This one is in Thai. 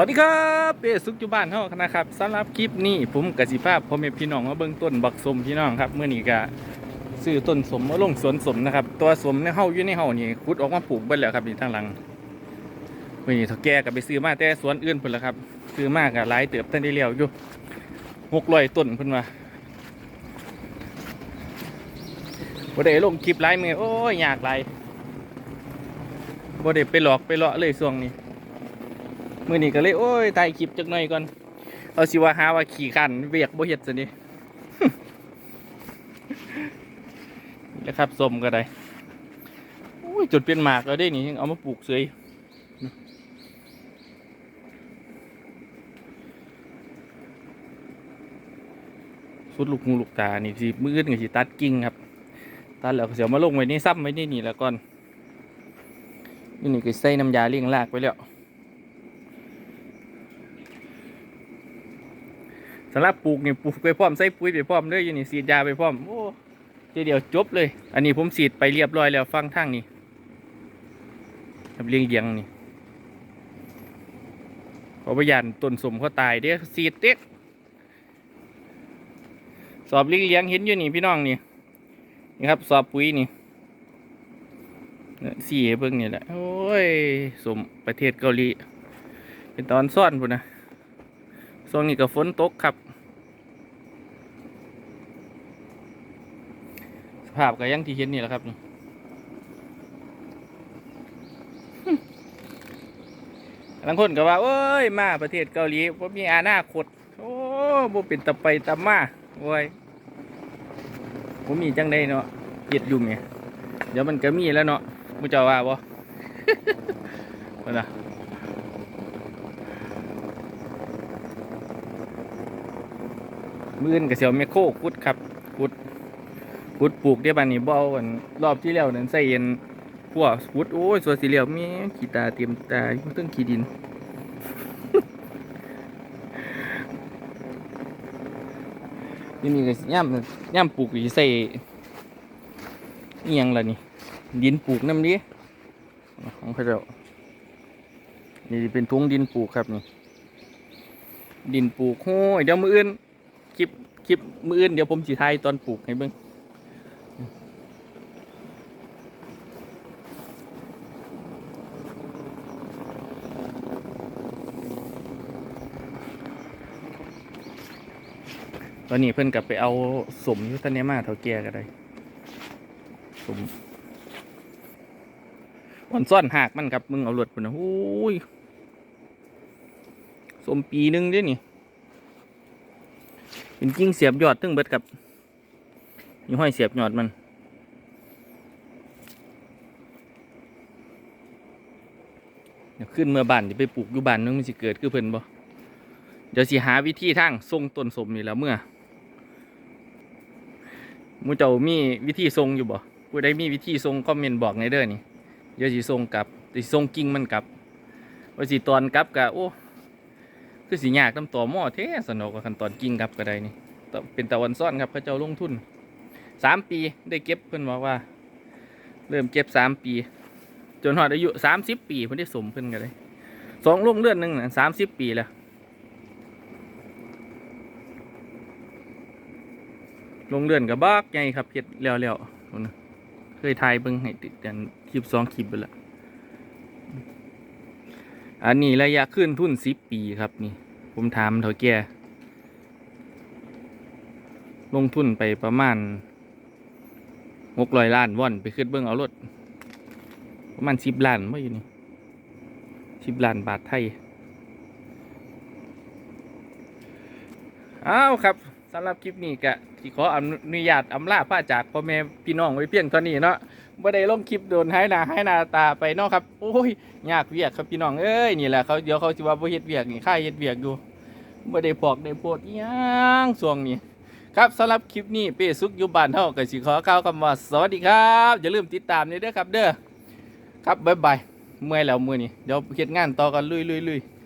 วัสดีครับเป้สุขอยู่บ้านเฮานะครับสำหรับคลิปนี้ผมกสิภาพพ่อแม่พี่น้องมาเบิ่งต้นบักสมพี่น้องครับเมื่อนี้ก็ซื้อต้นสมมาลงสวนสมนะครับ ตัวสมในเฮาอยู่ในเฮานี่ขุดออกมาปลูกเบิดแล้วครับนี่ทางหลังเมื่อนี้เฒ่าแก่ก็ไปซื้อมาแต่สวนอื่นเพิ่นละครับ ซื้อมาก็หลายเติบท่านได้แล้วอยู่600ต้นเพิ่นว่าบ่ได้ลงคลิปหลายมื้อโอ้ยยากหลายบ่ได้ไปหลอกไปเลาะเลยช่วงนี้ มื่อนี้ก็เลยโอ้ยถ่ายคลิปจักหน่อยก่อน เอาสิว่าหาว่าขี่ขันเวียกบ่เฮ็ดซะนี่นะครับส้มก็ได้โอ้ยจุดเป็นหมากแล้วได้นี่เอามาปลูกเสยสุดลูกหูลูกตา นี่สิมืออื่นก็สิตัดกิ่งครับ ตัดแล้วเสียวมาลงไว้นี่ซ้ำไว้นี่นี่แล้วก่อนนี่นี่ก็ใส่น้ำยาเลี้ยงรากไปแล้ว สำหรับปลูกนี่ปลูกไปพร้อมใส่ปุ๋ยไปพร้อมเลยอยู่นี่ฉีดยาไปพร้อมโอ้ทีเดียวจบเลย อันนี้ผมฉีดไปเรียบร้อยแล้วฟังทางนี่ครับเลี้ยงเลียงนี่เพราะว่ายันต้นสมเขาตายเด้ฉีดเด็กสอบเลี้ยงเลี้ยงเห็นอยู่นี่พี่น้องนี่นี่ครับ สอบปุ๋ยนี่เนี่ยสี่เบิ่งนี่แหละโอ้ยสมประเทศเกาหลีเป็นตอนซ่อนพุ่นนะ ช่วงนี้ก็ฝนตกครับ สภาพก็อยังที่เห็นนี่แหละครับนี่บางคนก็ว่าเอ้ยมาประเทศเกาหลีผมมีอาณาคตโอ้บ่เป็นตะไปตะมาโอ้ยผมมีจังได้เนาะเย็ดยุ่มเนี่ยเดี๋ยวมันก็มีแล้วเนาะมุเจ้าว่าบ่ว่าน่ะ มื่นกับเสียวเมโครขุดครับขุดขุดปลูกได้บานนี้บ่เอาอันรอบที่แล้วนั้นใส่เย็นพวกขุดโอ้ยสวนสีเหลียวมีขี้ตาเตรียมตาตึ้งขี้ดินนี่นี่ก็ย่ำย่ำปลูกอีใส่เอียงล่ะนี่ ดินปลูกน้ำดิของเขาเจ้านี่เป็นทุงดินปลูกครับนี่ ดินปลูกโอ้ยเดี๋ยวมืออื่น คลิปคลิปมืออื่นเดี๋ยวผมสีไทายตอนปลูกให้เบิ่งตอนนี้เพิ่อนกลับไปเอาสมยุทธเนมาเท่าแก่ก็ได้สมมันซ่อนหากมันครับมึงเอาหลดปุ่นนะโอ้ยสมปีหนึงด้นี่ เป็นกิ่งเสียบยอดตึ้งเบิดกับมีห้อยเสียบยอดมัน เดี๋ยวขึ้นเมื่อบ้านจะไปปลูกอยู่บ้านนึงมันสิเกิดคือเพิ่นบ่เดี๋ยวสิหาวิธีทางทรงต้นสมนี่แล้วเมื่อมูเจ้ามีวิธีทรงอยู่บ่ผู้ใดมีวิธีทรงคอมเมนบอกในเด้อนี่เดี๋ยวสิทรงกลับสิทรงกิ่งมันกลับว่าสิตอนกลับกะโอ้ คือสียากน้ำตัวหม้อเท่สนุกกับขั้นตอนกิ่งครับก็ได้นี่เป็นตะวันซ่อนครับเขาเจ้าลงทุนสามปีได้เก็บเพิ่อนบอกว่า เริ่มเก็บสามปี จนหอดอายุสามสิบปีเพิ่อนได้สมเพิ่นกันเลยสองลงเลื่อนหนึ่งสามสิบปีแล้วลงเลื่อนกับบักใหญ่ครับเพ็ดแล้วแล้วๆนน่เคยทายเบิ่งให้ติดกันคลิปสองคลิปไปละ อันนี้ระยะขึ้นทุนสิบปีครับนี่ ผมถามเท่าแก่ลงทุนไปประมาณหกร้อยล้านวอนไปขึ้นเบิ้องเอารถประมาณสิบล้านว่าอยู่นี่สิบล้านบาทไทย อ้าวครับ สำหรับคลิปนี้กะที่ขออนุญาตอำลาพระจากพ่อแม่พี่น้องไว้เพียงเท่านี้เนาะบ่ได้ลงคลิปโดนให้นาให้นาตาไปเนาะครับ โอ้ยยากเวียกครับพี่น้องเอ้ยนี่แหละเขาเดี๋ยวเขาจะว่าบ่เฮ็ดเวียกนี่ค่าเฮ็ดเวียกอยู่บ่ได้พอกได้โพดยังช่วงนี้ครับสำหรับคลิปนี้เป้สุกอยู่บ้านเฮาก็สิขอกล่าวคำว่าสวัสดีครับอย่าลืมติดตามนี่เด้อครับเด้อครับบ๊ายบายเมื่อยแล้วมื้อนี้เดี๋ยวเฮ็ดงานต่อกันลุยๆๆ